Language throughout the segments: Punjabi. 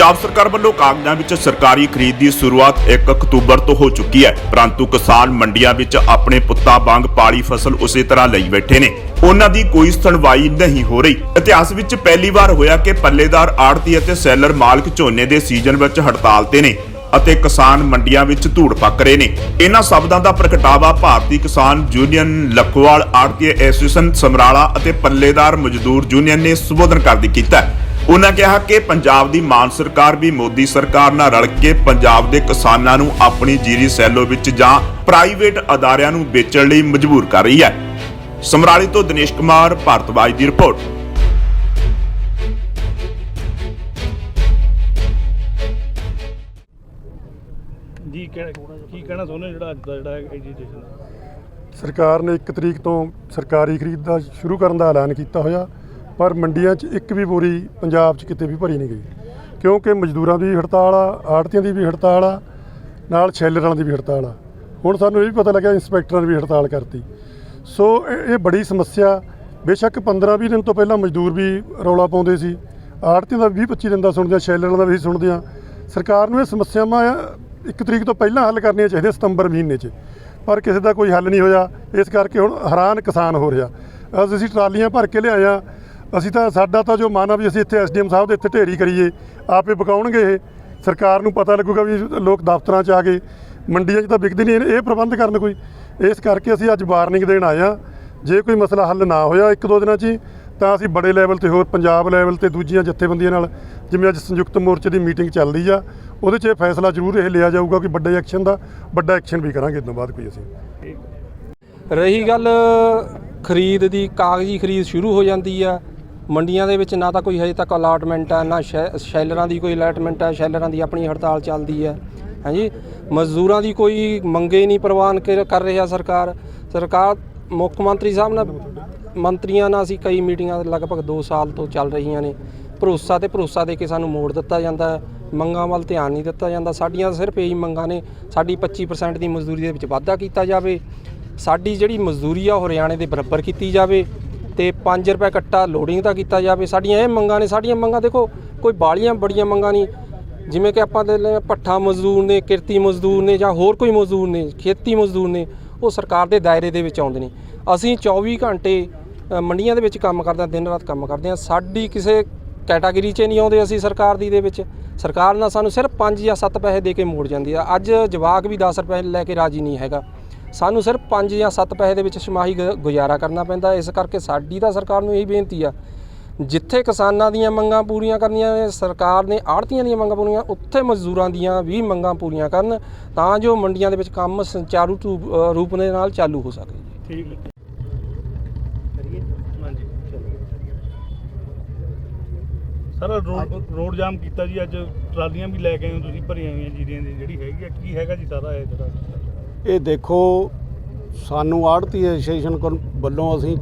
ਪੰਜਾਬ ਸਰਕਾਰ ਵੱਲੋਂ ਕਾਗਜ਼ਾਂ ਵਿੱਚ ਸਰਕਾਰੀ ਖਰੀਦ ਦੀ ਸ਼ੁਰੂਆਤ 1 ਅਕਤੂਬਰ ਤੋਂ ਹੋ ਚੁੱਕੀ ਹੈ, ਪਰੰਤੂ ਕਿਸਾਨ ਮੰਡੀਆਂ ਵਿੱਚ ਆਪਣੇ ਪੁੱਤਾਂ ਵਾਂਗ ਪਾਲੀ ਫਸਲ ਉਸੇ ਤਰ੍ਹਾਂ ਲਈ ਬੈਠੇ ਨੇ। ਉਹਨਾਂ ਦੀ ਕੋਈ ਸੁਣਵਾਈ ਨਹੀਂ ਹੋ ਰਹੀ। ਇਤਿਹਾਸ ਵਿੱਚ ਪਹਿਲੀ ਵਾਰ ਹੋਇਆ ਕਿ ਪੱਲੇਦਾਰ ਆੜਤੀ ਅਤੇ ਸੈਲਰ ਮਾਲਕ ਝੋਨੇ ਦੇ ਸੀਜ਼ਨ ਵਿੱਚ ਹੜਤਾਲ ਤੇ ਨੇ ਅਤੇ ਕਿਸਾਨ ਮੰਡੀਆਂ ਵਿੱਚ ਧੂੜ ਪੱਕ ਰਹੇ ਨੇ। ਇਹਨਾਂ ਸ਼ਬਦਾਂ ਦਾ ਪ੍ਰਗਟਾਵਾ ਭਾਰਤੀ ਕਿਸਾਨ ਯੂਨੀਅਨ ਲਖਵਾਲ ਆੜਤੀ ਐਸੋਸੀਏਸ਼ਨ ਸਮਰਾਲਾ ਅਤੇ ਪੱਲੇਦਾਰ ਮਜ਼ਦੂਰ ਯੂਨੀਅਨ ਨੇ ਸੰਬੋਧਨ ਕਰਦੀ ਕੀਤਾ ਉਹਨਾਂ ਕਿਹਾ ਕਿ ਪੰਜਾਬ ਦੀ ਮਾਨ ਸਰਕਾਰ ਵੀ ਮੋਦੀ ਸਰਕਾਰ ਨਾਲ ਰਲ ਕੇ ਪੰਜਾਬ ਦੇ ਕਿਸਾਨਾਂ ਨੂੰ ਆਪਣੀ ਜੀਰੀ ਸੈਲੋ ਵਿੱਚ ਜਾਂ ਪ੍ਰਾਈਵੇਟ ਅਦਾਰਿਆਂ ਨੂੰ ਵੇਚਣ ਲਈ ਮਜਬੂਰ ਕਰ ਰਹੀ ਹੈ। ਸਮਰਾਲੀ ਤੋਂ ਦਿਨੇਸ਼ ਕੁਮਾਰ ਭਾਰਤਵਾਜ ਦੀ ਰਿਪੋਰਟ। ਜੀ ਕੀ ਕਹਿਣਾ ਚਾਹੁੰਦੇ ਜਿਹੜਾ ਅੱਜ ਦਾ ਜਿਹੜਾ ਐਜੀਟੇਸ਼ਨ ਸਰਕਾਰ ਨੇ 1 ਤਰੀਕ ਤੋਂ ਸਰਕਾਰੀ ਖਰੀਦ ਦਾ ਸ਼ੁਰੂ ਕਰਨ ਦਾ ਐਲਾਨ ਕੀਤਾ ਹੋਇਆ। ਪਰ ਮੰਡੀਆਂ 'ਚ ਇੱਕ ਵੀ ਬੋਰੀ ਪੰਜਾਬ 'ਚ ਕਿਤੇ ਵੀ ਭਰੀ ਨਹੀਂ ਗਈ। ਕਿਉਂਕਿ ਮਜ਼ਦੂਰਾਂ ਦੀ ਹੜਤਾਲ ਆ, ਆੜਤੀਆਂ ਦੀ ਵੀ ਹੜਤਾਲ ਆ, ਨਾਲ ਸ਼ੈਲਰਾਂ ਦੀ ਵੀ ਹੜਤਾਲ ਆ। ਹੁਣ ਸਾਨੂੰ ਇਹ ਵੀ ਪਤਾ ਲੱਗਿਆ ਇੰਸਪੈਕਟਰਾਂ ਨੇ ਵੀ ਹੜਤਾਲ ਕਰਤੀ। ਸੋ ਇਹ ਬੜੀ ਸਮੱਸਿਆ। ਬੇਸ਼ੱਕ 15-20 ਦਿਨ ਤੋਂ ਪਹਿਲਾਂ ਮਜ਼ਦੂਰ ਵੀ ਰੌਲਾ ਪਾਉਂਦੇ ਸੀ। ਆੜਤੀਆਂ ਦਾ 20-25 ਦਿਨ ਦਾ ਸੁਣਦੇ ਆ ਸ਼ੈਲਰਾਂ ਦਾ ਵੀ ਸੁਣਦੇ ਆ। ਸਰਕਾਰ ਨੂੰ ਇਹ ਸਮੱਸਿਆਵਾਂ ਇੱਕ ਤਰੀਕ ਤੋਂ ਪਹਿਲਾਂ ਹੱਲ ਕਰਨੀਆਂ ਚਾਹੀਦੀਆਂ ਸਤੰਬਰ ਮਹੀਨੇ 'ਚ। ਪਰ ਕਿਸੇ ਦਾ ਕੋਈ ਹੱਲ ਨਹੀਂ ਹੋਇਆ। ਇਸ ਕਰਕੇ ਹੁਣ ਹੈਰਾਨ ਕਿਸਾਨ ਹੋ ਰਿਹਾ। ਅੱਜ ਅਸੀਂ ਟਰਾਲੀਆਂ ਭਰ ਕੇ ਲਿਆਇਆ ਅਸੀਂ ਤਾਂ ਸਾਡਾ ਤਾਂ ਜੋ ਮਨ ਆ ਵੀ ਅਸੀਂ ਇੱਥੇ ਐਸਡੀਐਮ ਸਾਹਿਬ ਦੇ ਇੱਥੇ ਢੇਰੀ ਕਰੀਏ ਆਪੇ ਪਕਾਉਣਗੇ ਇਹ। ਸਰਕਾਰ ਨੂੰ ਪਤਾ ਲੱਗੂਗਾ ਵੀ ਲੋਕ ਦਫ਼ਤਰਾਂ 'ਚ ਆ ਗਏ ਮੰਡੀਆਂ 'ਚ ਤਾਂ ਵਿਕਦੀ ਨਹੀਂ ਇਹ ਪ੍ਰਬੰਧ ਕਰਨ ਕੋਈ। ਇਸ ਕਰਕੇ ਅਸੀਂ ਅੱਜ ਵਾਰਨਿੰਗ ਦੇਣ ਆਏ ਆ ਜੇ ਕੋਈ ਮਸਲਾ ਹੱਲ ਨਾ ਹੋਇਆ ਇੱਕ ਦੋ ਦਿਨਾਂ 'ਚ ਹੀ, ਤਾਂ ਅਸੀਂ ਬੜੇ ਲੈਵਲ ਤੇ ਹੋਰ ਪੰਜਾਬ ਲੈਵਲ ਤੇ ਦੂਜੀਆਂ ਜਥੇਬੰਦੀਆਂ ਨਾਲ ਜਿਵੇਂ ਅੱਜ ਸੰਯੁਕਤ ਮੋਰਚੇ ਦੀ ਮੀਟਿੰਗ ਚੱਲ ਰਹੀ ਆ ਉਹਦੇ 'ਚ ਇਹ ਫੈਸਲਾ ਜ਼ਰੂਰ ਇਹ ਲਿਆ ਜਾਊਗਾ ਕਿ ਵੱਡੇ ਐਕਸ਼ਨ ਦਾ ਵੱਡਾ ਐਕਸ਼ਨ ਵੀ ਕਰਾਂਗੇ ਇਸ ਤੋਂ ਬਾਅਦ ਕੋਈ ਅਸੀਂ। ਰਹੀ ਗੱਲ ਖਰੀਦ ਦੀ ਕਾਗਜ਼ੀ ਖਰੀਦ ਸ਼ੁਰੂ ਹੋ ਜਾਂਦੀ ਆ। ਮੰਡੀਆਂ ਦੇ ਵਿੱਚ ਨਾ ਤਾਂ ਕੋਈ ਹਜੇ ਤੱਕ ਅਲਾਟਮੈਂਟ ਹੈ ਨਾ ਸ਼ੈ- ਸ਼ੈਲਰਾਂ ਦੀ ਕੋਈ ਅਲਾਟਮੈਂਟ ਹੈ ਸ਼ੈਲਰਾਂ ਦੀ ਆਪਣੀ ਹੜਤਾਲ ਚੱਲਦੀ ਹੈ। ਹਾਂਜੀ? ਮਜ਼ਦੂਰਾਂ ਦੀ ਕੋਈ ਮੰਗੇ ਨਹੀਂ ਪ੍ਰਵਾਨ ਕਰ ਕਰ ਰਿਹਾ ਸਰਕਾਰ। ਸਰਕਾਰ, ਮੁੱਖ ਮੰਤਰੀ ਸਾਹਿਬ ਨਾਲ, ਮੰਤਰੀਆਂ ਨਾਲ ਅਸੀਂ ਕਈ ਮੀਟਿੰਗਾਂ ਲਗਭਗ 2 ਸਾਲ ਤੋਂ ਚੱਲ ਰਹੀਆਂ ਨੇ। ਭਰੋਸਾ ਤੇ ਭਰੋਸਾ ਦੇ ਕੇ ਸਾਨੂੰ ਮੋੜ ਦਿੱਤਾ ਜਾਂਦਾ ਮੰਗਾਂ ਵੱਲ ਧਿਆਨ ਨਹੀਂ ਦਿੱਤਾ ਜਾਂਦਾ। ਸਾਡੀਆਂ ਸਿਰਫ ਇਹੀ ਮੰਗਾਂ ਨੇ, ਸਾਡੀ 25% ਦੀ ਮਜ਼ਦੂਰੀ ਦੇ ਵਿੱਚ ਵਾਧਾ ਕੀਤਾ ਜਾਵੇ। ਸਾਡੀ ਜਿਹੜੀ ਮਜ਼ਦੂਰੀ ਆ, ਉਹ ਹਰਿਆਣੇ ਦੇ ਬਰਾਬਰ ਕੀਤੀ ਜਾਵੇ। ਤੇ 5 ਰੁਪਏ ਕੱਟਾ ਲੋਡਿੰਗ ਦਾ ਕੀਤਾ ਜਾਵੇ। ਸਾਡੀਆਂ ਇਹ ਮੰਗਾਂ ਨੇ, ਸਾਡੀਆਂ ਮੰਗਾਂ ਦੇਖੋ, ਕੋਈ ਬਾਲੀਆਂ ਬੜੀਆਂ ਮੰਗਾਂ ਨਹੀਂ। ਜਿਵੇਂ ਕਿ ਆਪਾਂ ਦੇ ਲੈ ਪੱਠਾ ਮਜ਼ਦੂਰ ਨੇ, ਕਿਰਤੀ ਮਜ਼ਦੂਰ ਨੇ ਜਾਂ ਹੋਰ ਕੋਈ ਮਜ਼ਦੂਰ ਨੇ, ਖੇਤੀ ਮਜ਼ਦੂਰ ਨੇ, ਉਹ ਸਰਕਾਰ ਦੇ ਦਾਇਰੇ ਦੇ ਵਿੱਚ ਆਉਂਦੇ ਨੇ। ਅਸੀਂ 24 ਘੰਟੇ ਮੰਡੀਆਂ ਦੇ ਵਿੱਚ ਕੰਮ ਕਰਦੇ ਹਾਂ ਦਿਨ ਰਾਤ ਕੰਮ ਕਰਦੇ ਹਾਂ। ਸਾਡੀ ਕਿਸੇ ਕੈਟਾਗਰੀ 'ਚ ਨਹੀਂ ਆਉਂਦੇ ਅਸੀਂ ਸਰਕਾਰ ਦੀ ਦੇ ਵਿੱਚ। ਸਰਕਾਰ ਨਾਲ ਸਾਨੂੰ ਸਿਰਫ 5 ਜਾਂ 7 ਪੈਸੇ ਦੇ ਕੇ ਮੋੜ ਜਾਂਦੀ ਆ। ਅੱਜ ਜਵਾਕ ਵੀ 10 ਰੁਪਏ ਲੈ ਕੇ ਰਾਜੀ ਨਹੀਂ ਹੈਗਾ। ਸਾਨੂੰ ਸਿਰਫ 5 ਜਾਂ 7 ਪੈਸੇ ਦੇ ਵਿੱਚ ਛਮਾਹੀ ਗੁ- ਗੁਜ਼ਾਰਾ ਕਰਨਾ ਪੈਂਦਾ। ਇਸ ਕਰਕੇ ਸਾਡੀ ਤਾਂ ਸਰਕਾਰ ਨੂੰ ਇਹੀ ਬੇਨਤੀ ਆ ਜਿੱਥੇ ਕਿਸਾਨਾਂ ਦੀਆਂ ਮੰਗਾਂ ਪੂਰੀਆਂ ਕਰਨੀਆਂ ਨੇ ਸਰਕਾਰ ਨੇ ਆੜਤੀਆਂ ਦੀਆਂ ਮੰਗਾਂ ਪੂਰੀਆਂ ਉੱਥੇ ਮਜ਼ਦੂਰਾਂ ਦੀਆਂ ਵੀ ਮੰਗਾਂ ਪੂਰੀਆਂ ਕਰਨ ਤਾਂ ਜੋ ਮੰਡੀਆਂ ਦੇ ਵਿੱਚ ਕੰਮ ਸੰਚਾਰੂ ਰੂਪ ਦੇ ਨਾਲ ਚਾਲੂ ਹੋ ਸਕੇ। ਠੀਕ ਹੈ। ਸਾਰਾ ਰੋਡ ਜਾਮ ਕੀਤਾ ਜੀ ਅੱਜ ਟਰਾਲੀਆਂ ਵੀ ਲੈ ਕੇ ਆਏ ਹੋ ਤੁਸੀਂ ਭਰੀਆਂ ਹੋਈਆਂ ਜੀਰੀਆਂ ਦੀ ਜਿਹੜੀ ਹੈਗੀ ਆ ਕੀ ਹੈਗਾ ਜੀ ਸਾਰਾ ਇਹ ਜਿਹੜਾ? ਇਹ ਦੇਖੋ, ਸਾਨੂੰ ਆੜਤੀ ਐਸੋਸੀਏਸ਼ਨ ਕੋਲ ਵੱਲੋਂ ਅਸੀਂ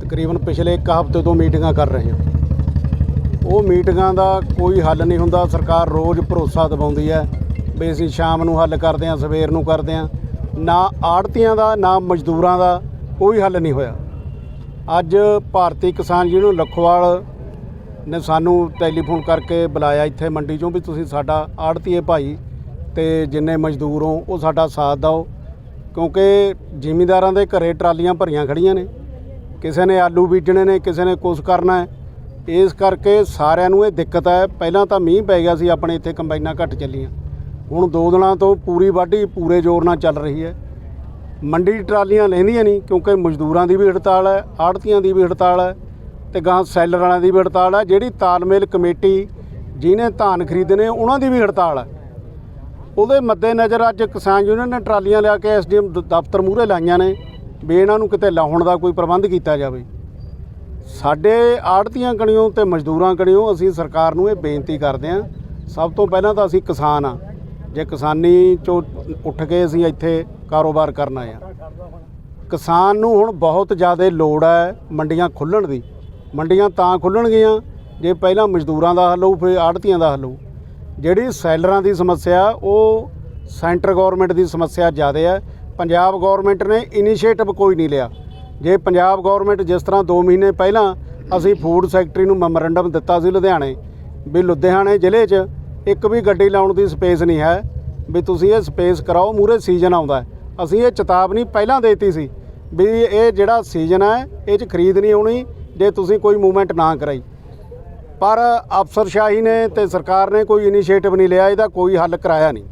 ਤਕਰੀਬਨ ਪਿਛਲੇ ਇੱਕ ਹਫ਼ਤੇ ਤੋਂ ਮੀਟਿੰਗਾਂ ਕਰ ਰਹੇ ਹਾਂ। ਉਹ ਮੀਟਿੰਗਾਂ ਦਾ ਕੋਈ ਹੱਲ ਨਹੀਂ ਹੁੰਦਾ। ਸਰਕਾਰ ਰੋਜ਼ ਭਰੋਸਾ ਦਿਵਾਉਂਦੀ ਹੈ ਵੀ ਅਸੀਂ ਸ਼ਾਮ ਨੂੰ ਹੱਲ ਕਰਦੇ ਹਾਂ, ਸਵੇਰ ਨੂੰ ਕਰਦੇ ਹਾਂ। ਨਾ ਆੜਤੀਆਂ ਦਾ, ਨਾ ਮਜ਼ਦੂਰਾਂ ਦਾ ਕੋਈ ਹੱਲ ਨਹੀਂ ਹੋਇਆ। ਅੱਜ ਭਾਰਤੀ ਕਿਸਾਨ ਯੂਨੀਅਨ ਲਖਵਾਲ ਨੇ ਸਾਨੂੰ ਟੈਲੀਫੋਨ ਕਰਕੇ ਬੁਲਾਇਆ ਇੱਥੇ ਮੰਡੀ ਚੋਂ ਵੀ ਤੁਸੀਂ ਸਾਡਾ ਆੜਤੀਏ ਭਾਈ। ਤੇ ਜਿੰਨੇ ਮਜ਼ਦੂਰ ਹੋ, ਉਹ ਸਾਡਾ ਸਾਥ ਦਿਓ। ਕਿਉਂਕਿ ਜ਼ਿਮੀਂਦਾਰਾਂ ਦੇ ਘਰੇ ਟਰਾਲੀਆਂ ਭਰੀਆਂ ਖੜੀਆਂ ਨੇ। ਕਿਸੇ ਨੇ ਆਲੂ ਬੀਜਣੇ ਨੇ, ਕਿਸੇ ਨੇ ਕੁਛ ਕਰਨਾ ਹੈ। ਇਸ ਕਰਕੇ ਸਾਰਿਆਂ ਨੂੰ ਇਹ ਦਿੱਕਤ ਹੈ। ਪਹਿਲਾਂ ਤਾਂ ਮੀਂਹ ਪੈ ਗਿਆ ਸੀ, ਆਪਣੇ ਇੱਥੇ ਕੰਬਾਈਨਾਂ ਘੱਟ ਚੱਲੀਆਂ। ਹੁਣ ਦੋ ਦਿਨਾਂ ਤੋਂ ਪੂਰੀ ਵਾਢੀ, ਪੂਰੇ ਜ਼ੋਰ ਨਾਲ ਚੱਲ ਰਹੀ ਹੈ। ਮੰਡੀ ਟਰਾਲੀਆਂ ਲੈਂਦੀਆਂ ਨਹੀਂ, ਕਿਉਂਕਿ ਮਜ਼ਦੂਰਾਂ ਦੀ ਵੀ ਹੜਤਾਲ ਹੈ, ਆੜਤੀਆਂ ਦੀ ਵੀ ਹੜਤਾਲ ਹੈ ਤੇ ਗਾਂ ਸੈਲਰ ਵਾਲਿਆਂ ਦੀ ਵੀ ਹੜਤਾਲ ਹੈ। ਜਿਹੜੀ ਤਾਲਮੇਲ ਕਮੇਟੀ ਜਿਹਨੇ ਧਾਨ ਖਰੀਦੇ ਨੇ ਉਹਨਾਂ ਦੀ ਵੀ ਹੜਤਾਲ ਹੈ। ਉਹਦੇ ਮੱਦੇਨਜ਼ਰ ਅੱਜ ਕਿਸਾਨ ਯੂਨੀਅਨ ਨੇ ਟਰਾਲੀਆਂ ਲਿਆ ਕੇ ਐਸਡੀਐਮ ਦਫ਼ਤਰ ਮੂਹਰੇ ਲਾਈਆਂ ਨੇ ਵੀ ਇਹਨਾਂ ਨੂੰ ਕਿਤੇ ਲਾਉਣ ਦਾ ਕੋਈ ਪ੍ਰਬੰਧ ਕੀਤਾ ਜਾਵੇ। ਸਾਡੇ ਆੜਤੀਆਂ ਕਣੀਓ ਤੇ ਮਜ਼ਦੂਰਾਂ ਕਣੀਓ ਅਸੀਂ ਸਰਕਾਰ ਨੂੰ ਇਹ ਬੇਨਤੀ ਕਰਦੇ ਹਾਂ, ਸਭ ਤੋਂ ਪਹਿਲਾਂ ਤਾਂ ਅਸੀਂ ਕਿਸਾਨ ਆ ਜੇ ਕਿਸਾਨੀ ਚੋਂ ਉੱਠ ਕੇ ਅਸੀਂ ਇੱਥੇ ਕਾਰੋਬਾਰ ਕਰਨ ਆਏ ਆ ਕਿਸਾਨ ਨੂੰ ਹੁਣ ਬਹੁਤ ਜ਼ਿਆਦਾ ਲੋੜ ਹੈ ਮੰਡੀਆਂ ਖੁੱਲਣ ਦੀ। ਮੰਡੀਆਂ ਤਾਂ ਖੁੱਲਣਗੀਆਂ, ਜੇ ਪਹਿਲਾਂ ਮਜ਼ਦੂਰਾਂ ਦਾ ਹੱਲ ਹੋਊ, ਫਿਰ ਆੜਤੀਆਂ ਦਾ ਹੱਲ ਹੋਊ। ਜਿਹੜੀ ਸੈਲਰਾਂ ਦੀ ਸਮੱਸਿਆ, ਉਹ ਸੈਂਟਰ ਗਵਰਨਮੈਂਟ ਦੀ ਸਮੱਸਿਆ ਜ਼ਿਆਦਾ ਹੈ ਪੰਜਾਬ ਗਵਰਨਮੈਂਟ ਨੇ ਇਨੀਸ਼ੀਏਟਿਵ ਕੋਈ ਨਹੀਂ ਲਿਆ। ਜੇ ਪੰਜਾਬ ਗਵਰਨਮੈਂਟ ਜਿਸ ਤਰ੍ਹਾਂ 2 ਮਹੀਨੇ ਪਹਿਲਾਂ ਅਸੀਂ ਫੂਡ ਸੈਕਟਰੀ ਨੂੰ ਮੈਮੋਰੈਂਡਮ ਦਿੱਤਾ ਸੀ ਲੁਧਿਆਣੇ, ਵੀ ਲੁਧਿਆਣੇ ਜ਼ਿਲ੍ਹੇ 'ਚ ਇੱਕ ਵੀ ਗੱਡੀ ਲਾਉਣ ਦੀ ਸਪੇਸ ਨਹੀਂ ਹੈ, ਵੀ ਤੁਸੀਂ ਇਹ ਸਪੇਸ ਕਰਾਓ ਮੂਰੇ ਸੀਜ਼ਨ ਆਉਂਦਾ ਅਸੀਂ ਇਹ ਚੇਤਾਵਨੀ ਪਹਿਲਾਂ ਦੇਤੀ ਸੀ, ਵੀ ਇਹ ਜਿਹੜਾ ਸੀਜ਼ਨ ਹੈ, ਇਹ 'ਚ ਖਰੀਦ ਨਹੀਂ ਹੋਣੀ, ਜੇ ਤੁਸੀਂ ਕੋਈ ਮੂਵਮੈਂਟ ਨਾ ਕਰਾਈ। ਪਰ ਅਫਸਰਸ਼ਾਹੀ ਨੇ ਤੇ ਸਰਕਾਰ ਨੇ ਕੋਈ ਇਨੀਸ਼ੀਏਟਿਵ ਨਹੀਂ ਲਿਆ ਇਹਦਾ ਕੋਈ ਹੱਲ ਕਰਾਇਆ ਨਹੀਂ।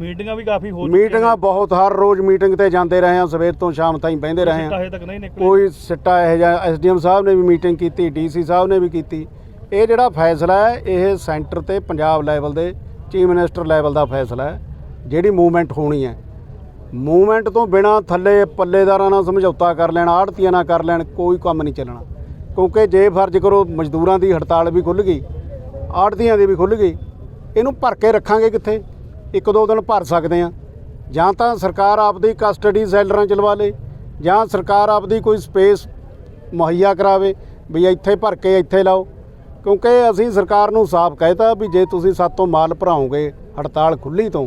ਮੀਟਿੰਗਾਂ ਵੀ ਕਾਫੀ ਹੋ ਚੁੱਕੀਆਂ ਮੀਟਿੰਗਾਂ ਬਹੁਤ ਹਰ ਰੋਜ਼ ਮੀਟਿੰਗ ਤੇ ਜਾਂਦੇ ਰਹੇ ਹਾਂ ਸਵੇਰ ਤੋਂ ਸ਼ਾਮ ਤਾਈਂ ਬਹਿੰਦੇ ਰਹੇ ਹਾਂ। ਹਜੇ ਤੱਕ ਨਹੀਂ ਨਿਕਲੇ ਕੋਈ ਸਿੱਟਾ ਇਹ ਜਿਹਾ ਐਸਡੀਐਮ ਸਾਹਿਬ ਨੇ ਵੀ ਮੀਟਿੰਗ ਕੀਤੀ ਡੀਸੀ ਸਾਹਿਬ ਨੇ ਵੀ ਕੀਤੀ। ਇਹ ਜਿਹੜਾ ਫੈਸਲਾ ਹੈ ਇਹ ਸੈਂਟਰ ਤੇ ਪੰਜਾਬ ਲੈਵਲ ਦੇ ਚੀਫ ਮਿਨਿਸਟਰ ਲੈਵਲ ਦਾ ਫੈਸਲਾ ਹੈ ਜਿਹੜੀ ਮੂਵਮੈਂਟ ਹੋਣੀ ਹੈ। ਮੂਵਮੈਂਟ ਤੋਂ ਬਿਨਾ ਥੱਲੇ ਪੱਲੇਦਾਰਾਂ ਨਾਲ ਸਮਝੌਤਾ ਕਰ ਲੈਣ ਆੜਤੀਆਂ ਨਾਲ ਕਰ ਲੈਣ ਕੋਈ ਕੰਮ ਨਹੀਂ ਚੱਲਣਾ। ਕਿਉਂਕਿ ਜੇ ਫਰਜ਼ ਕਰੋ ਮਜ਼ਦੂਰਾਂ ਦੀ ਹੜਤਾਲ ਵੀ ਖੁੱਲ੍ਹ ਗਈ ਆੜਤੀਆਂ ਦੀ ਵੀ ਖੁੱਲ੍ਹ ਗਈ, ਇਹਨੂੰ ਭਰ ਕੇ ਰੱਖਾਂਗੇ ਕਿੱਥੇ? ਇੱਕ ਦੋ ਦਿਨ ਭਰ ਸਕਦੇ ਆ ਜਾਂ ਤਾਂ ਸਰਕਾਰ ਆਪਦੀ ਕਸਟਡੀ ਸੈਲਰਾਂ ਚ ਲਵਾ ਲੇ, ਜਾਂ ਸਰਕਾਰ ਆਪਦੀ ਕੋਈ ਸਪੇਸ ਮੁਹੱਈਆ ਕਰਾਵੇ, ਵੀ ਇੱਥੇ ਭਰ ਕੇ ਇੱਥੇ ਲਾਓ। ਕਿਉਂਕਿ ਅਸੀਂ ਸਰਕਾਰ ਨੂੰ ਸਾਫ਼ ਕਹਿਤਾ ਵੀ ਜੇ ਤੁਸੀਂ ਸਾਤੋਂ ਮਾਲ ਭਰਾਓਗੇ ਹੜਤਾਲ ਖੁੱਲੀ ਤੋਂ,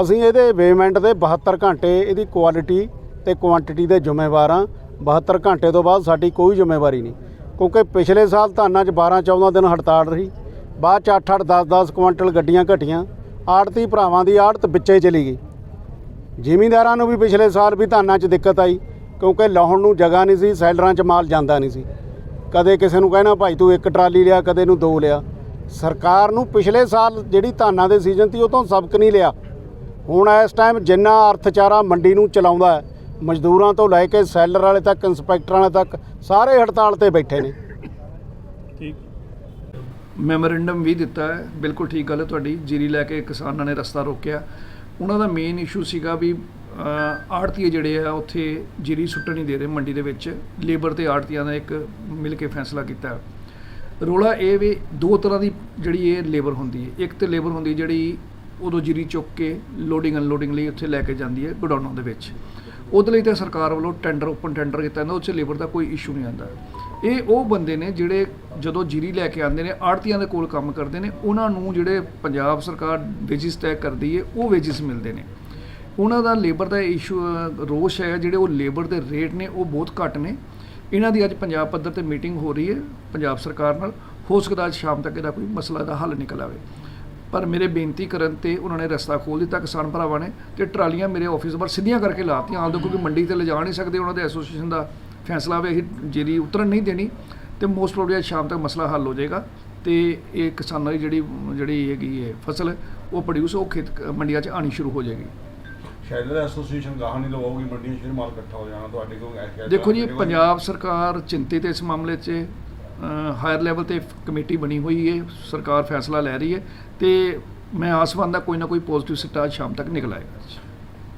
ਅਸੀਂ ਇਹਦੇ ਪੇਮੈਂਟ ਦੇ 72 ਘੰਟੇ ਇਹਦੀ ਕੁਆਲਿਟੀ ਤੇ ਕੁਆਂਟੀਟੀ ਦੇ ਜ਼ਿੰਮੇਵਾਰ ਹਾਂ। 72 ਘੰਟੇ ਤੋਂ ਬਾਅਦ ਸਾਡੀ ਕੋਈ ਜ਼ਿੰਮੇਵਾਰੀ ਨਹੀਂ। ਕਿਉਂਕਿ ਪਿਛਲੇ ਸਾਲ ਧਾਨਾਂ 'ਚ 12 14 ਦਿਨ ਹੜਤਾਲ ਰਹੀ, ਬਾਅਦ 'ਚ 8 8 10 10 ਕੁਇੰਟਲ ਗੱਡੀਆਂ ਘਟੀਆਂ, ਆੜਤੀ ਭਰਾਵਾਂ ਦੀ ਆੜਤ ਵਿੱਚੇ ਚਲੀ ਗਈ। ਜ਼ਿਮੀਂਦਾਰਾਂ ਨੂੰ ਵੀ ਪਿਛਲੇ ਸਾਲ ਵੀ ਧਾਨਾਂ 'ਚ ਦਿੱਕਤ ਆਈ, ਕਿਉਂਕਿ ਲਾਉਣ ਨੂੰ ਜਗ੍ਹਾ ਨਹੀਂ ਸੀ, ਸੈਲਰਾਂ 'ਚ ਮਾਲ ਜਾਂਦਾ ਨਹੀਂ ਸੀ। ਕਦੇ ਕਿਸੇ ਨੂੰ ਕਹਿਣਾ, ਭਾਈ ਤੂੰ ਇੱਕ ਟਰਾਲੀ ਲਿਆ, ਕਦੇ ਨੂੰ ਦੋ ਲਿਆ। ਸਰਕਾਰ ਨੂੰ ਪਿਛਲੇ ਸਾਲ ਜਿਹੜੀ ਧਾਨਾਂ ਦੇ ਸੀਜ਼ਨ ਸੀ, ਉਹ ਤੋਂ ਸਬਕ ਨਹੀਂ ਲਿਆ। ਹੁਣ ਇਸ ਟਾਈਮ ਜਿੰਨਾ ਅਰਥਚਾਰਾ ਮੰਡੀ ਨੂੰ ਚਲਾਉਂਦਾ ਹੈ ਮਜ਼ਦੂਰਾਂ ਤੋਂ ਲੈ ਕੇ ਸੈਲਰ ਵਾਲੇ ਤੱਕ, ਇੰਸਪੈਕਟਰਾਂ ਵਾਲੇ ਤੱਕ, ਸਾਰੇ ਹੜਤਾਲ ਤੇ ਬੈਠੇ ਨੇ। ਠੀਕ। ਮੈਮੋਰੈਂਡਮ ਵੀ ਦਿੱਤਾ ਹੈ। ਬਿਲਕੁਲ ਠੀਕ ਗੱਲ ਹੈ ਤੁਹਾਡੀ। ਜੀਰੀ ਲੈ ਕੇ ਕਿਸਾਨਾਂ ਨੇ ਰਸਤਾ ਰੋਕਿਆ। ਉਹਨਾਂ ਦਾ ਮੇਨ ਇਸ਼ੂ ਸੀਗਾ ਵੀ ਆੜਤੀਏ ਜਿਹੜੇ ਆ, ਉੱਥੇ ਜੀਰੀ ਸੁੱਟਣ ਨਹੀਂ ਦੇ ਰਹੇ ਮੰਡੀ ਦੇ ਵਿੱਚ। ਲੇਬਰ ਤੇ ਆੜਤੀਆਂ ਦਾ ਇੱਕ ਮਿਲ ਕੇ ਫੈਸਲਾ ਕੀਤਾ। ਰੋਲਾ ਇਹ ਵੀ ਦੋ ਤਰ੍ਹਾਂ ਦੀ ਜਿਹੜੀ ਇਹ ਲੇਬਰ ਹੁੰਦੀ ਹੈ। ਇੱਕ ਤੇ ਲੇਬਰ ਹੁੰਦੀ ਜਿਹੜੀ ਉਦੋਂ ਜੀਰੀ ਚੁੱਕ ਕੇ ਲੋਡਿੰਗ ਅਨਲੋਡਿੰਗ ਲਈ ਉੱਥੇ ਲੈ ਕੇ ਜਾਂਦੀ ਹੈ, ਗੋਡਾਊਨਾਂ ਦੇ ਵਿੱਚ। ਉਹਦੇ ਲਈ ਤਾਂ ਸਰਕਾਰ ਵੱਲੋਂ ਟੈਂਡਰ ਓਪਨ ਟੈਂਡਰ ਕੀਤਾ ਜਾਂਦਾ ਉਹ 'ਚ ਲੇਬਰ ਦਾ ਕੋਈ ਇਸ਼ੂ ਨਹੀਂ ਆਉਂਦਾ। ਇਹ ਉਹ ਬੰਦੇ ਨੇ ਜਿਹੜੇ ਜਦੋਂ ਜੀਰੀ ਲੈ ਕੇ ਆਉਂਦੇ ਨੇ ਆੜਤੀਆਂ ਦੇ ਕੋਲ ਕੰਮ ਕਰਦੇ ਨੇ, ਉਹਨਾਂ ਨੂੰ ਜਿਹੜੇ ਪੰਜਾਬ ਸਰਕਾਰ ਵੇਜਿਸ ਤੈਅ ਕਰਦੀ ਹੈ ਉਹ ਵੇਜਿਸ ਮਿਲਦੇ ਨੇ। ਉਹਨਾਂ ਦਾ ਲੇਬਰ ਦਾ ਇਸ਼ੂ ਰੋਸ਼ ਹੈ ਜਿਹੜੇ ਉਹ ਲੇਬਰ ਦੇ ਰੇਟ ਨੇ, ਉਹ ਬਹੁਤ ਘੱਟ ਨੇ। ਇਹਨਾਂ ਦੀ ਅੱਜ ਪੰਜਾਬ ਪੱਧਰ ਤੇ ਮੀਟਿੰਗ ਹੋ ਰਹੀ ਹੈ ਪੰਜਾਬ ਸਰਕਾਰ ਨਾਲ। ਹੋ ਸਕਦਾ ਅੱਜ ਸ਼ਾਮ ਤੱਕ ਇਹਦਾ ਕੋਈ ਮਸਲਾ ਦਾ ਹੱਲ ਨਿਕਲ ਆਵੇ। ਪਰ ਮੇਰੇ ਬੇਨਤੀ ਕਰਨ ਤੇ ਉਹਨਾਂ ਨੇ ਰਸਤਾ ਖੋਲ ਦਿੱਤਾ ਕਿਸਾਨ ਭਰਾਵਾਂ ਨੇ ਤੇ ਟਰਾਲੀਆਂ ਮੇਰੇ ਆਫਿਸ ਬਾਹਰ ਸਿੱਧੀਆਂ ਕਰਕੇ ਲਾਤੀਆਂ ਆਪ ਕਿਉਂਕਿ ਮੰਡੀ ਤੇ ਲਿਜਾ ਨਹੀਂ ਸਕਦੇ ਉਹਨਾਂ ਦੇ ਐਸੋਸੀਏਸ਼ਨ ਦਾ ਫੈਸਲਾ ਵੀ ਇਹ ਜਿਹੜੀ ਉਤਰਨ ਨਹੀਂ ਦੇਣੀ। ਤੇ ਮੋਸਟ ਪ੍ਰੋਬਬਲੀ ਸ਼ਾਮ ਤੱਕ ਮਸਲਾ ਹੱਲ ਹੋ ਜਾਏਗਾ ਤੇ ਇਹ ਕਿਸਾਨਾਂ ਦੀ ਜਿਹੜੀ ਜਿਹੜੀ ਹੈਗੀ ਹੈ ਫਸਲ ਉਹ ਪ੍ਰੋਡਿਊਸ ਉਹ ਖੇਤ ਮੰਡੀਆਂ 'ਚ ਆਣੀ ਸ਼ੁਰੂ ਹੋ ਜਾਏਗੀ। ਸ਼ੈਲਰ ਐਸੋਸੀਏਸ਼ਨ ਗਾਹਾਂ ਨਹੀਂ ਲਵਾਉਗੀ ਮੰਡੀਆਂ ਫਿਰ ਮਾਲ ਇਕੱਠਾ ਹੋ ਜਾਣਾ ਤੁਹਾਡੇ ਕੋਲ। ਦੇਖੋ ਜੀ ਪੰਜਾਬ ਸਰਕਾਰ ਚਿੰਤਿਤ ਇਸ ਮਾਮਲੇ 'ਚ ਹਾਇਰ ਲੈਵਲ ਤੇ ਕਮੇਟੀ ਬਣੀ ਹੋਈ ਹੈ, ਸਰਕਾਰ ਫੈਸਲਾ ਲੈ ਰਹੀ ਹੈ ਤੇ ਮੈਂ ਆਸਵੰਦ ਦਾ ਕੋਈ ਨਾ ਕੋਈ ਪੋਜ਼ਿਟਿਵ ਸਿੱਟਾ ਅੱਜ ਸ਼ਾਮ ਤੱਕ ਨਿਕਲ ਆਏਗਾ।